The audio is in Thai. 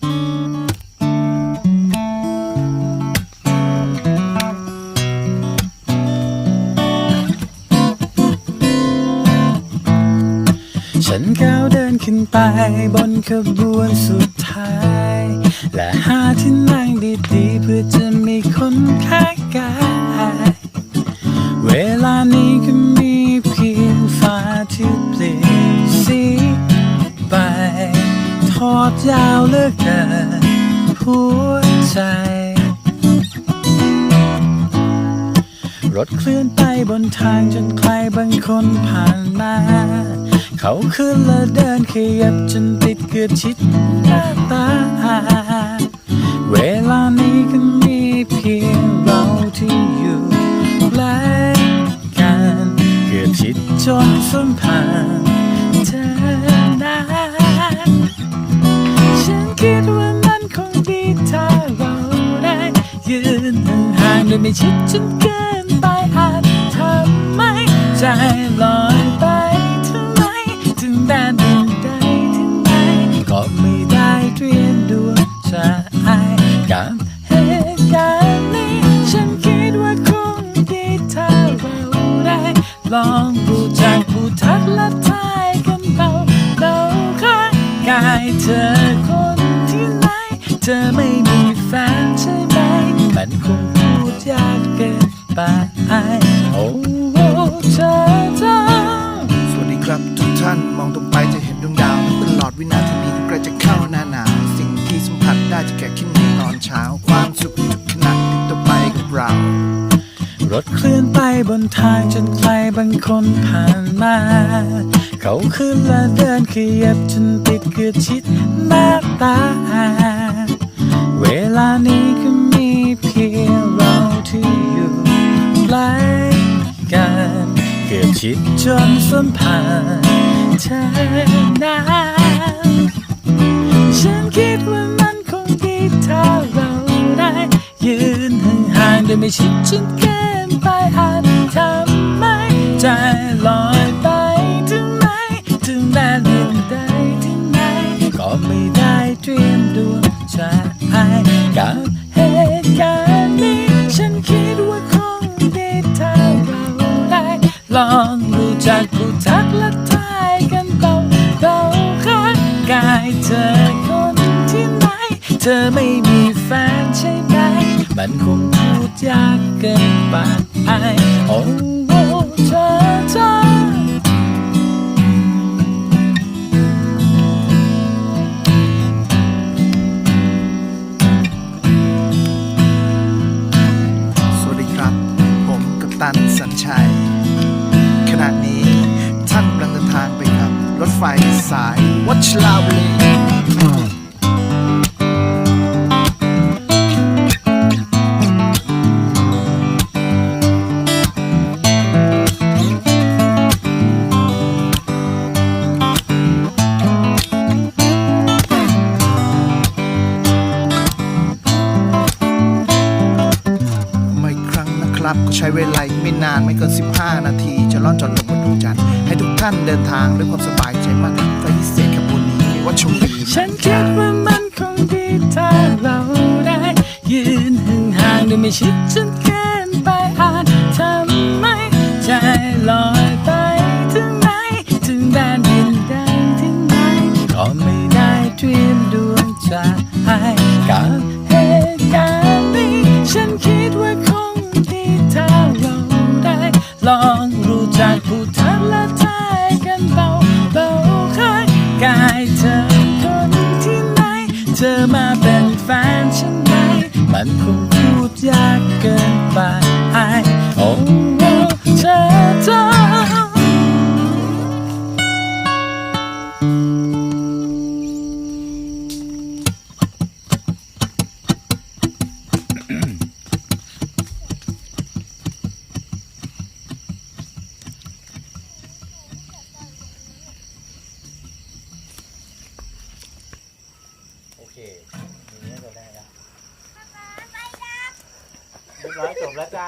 ฉันก้าวเดินขึ้นไปบนขบวนสุดท้าย และหาที่นั่งดีๆ เพื่อจะมีคนข้างกาย ดยาวเลือเกินหัวใจ รถเคลื่อนไปบนทางจนใครบางคนผ่านมา เขาขึ้นและเดินขยับจนติดเกือบชิดหน้าตา เวลานี้ก็มีเพียงเราที่อยู่ใกล้กันเกือบชิดจนสัมพันธ์เธอ ฉันคิดว่ามันคงดีถ้าเราได้ยืนห่างโดยไม่ชิดจนเกินไปอาจทำให้ใจลอยไปถึงไหนถึงแดนดินใดถึงไหนก็ไม่ได้เตรียมดวงใจกับเหตุการณ์นี้ฉันคิดว่าคงดีถ้าเราได้ลองรู้จักผู้ทักและ เธอคนที่ไหน เธอไม่มีแฟนใช่ไหม มันคงพูดยากเกินไปโอ้โหเธอเธอสวัสดีครับทุกท่านมองตรงไปจะเห็นดวงดาวตลอดวินาทีนี้ใกล้จะเข้าหน้าหนาวสิ่งที่สัมผัสได้จะแก่ขึ้นในตอนเช้า ความสุขทุกขณะติดต่อไปกับเรารถเคลื่อนไปบนทางจนใครบางคนผ่านมา เขาขึ้นและเดินขยับจนติดเกือบชิดหน้าตา เวลานี้ก็มีเพียงเราที่อยู่ใกล้กันเกือบชิดจนสัมพันธ์เธอนานฉันคิดว่ามันคงดีถ้าเราได้ยืนห่างๆโดยไม่ชิดจนเกินไปอาจทำให้ใจลอยไป ไม่ได้เตรียมดวงใจกับเหตุการณ์นี้ฉันคิดว่าคงไดีถ้าเราได้ลองรู้จักผู้ทักและทายกันเบาเบาๆข้างกายเธอคนที่ไหนเธอไม่มีแฟนใช่ไหม มันคงพูดยากเกินไปโอ้โหเธอเธอ ตันสัญชัย ขณะนี้ท่านกำลังเดินทางไปกับ รถไฟสายวัชลาวี รับก็ใช้เวลาไม่นานไม่เกิน 15 นาที จะล่อนจอดลงบนดวงจันทร์ให้ทุกท่านเดินทางด้วยความสบายใจมากที่ไฟพิเศษขบวนนี้ว่าโชมดีฉันคิดว่ามันคงดีถ้าเราได้ ยืนห่างๆโดยไม่ชิดจน เธอมาเป็นแฟนฉันไหมมันคงพูดยากเกินไป เคอย่างนี้จบได้แล้วเรียบร้อยจบแล้วจ้า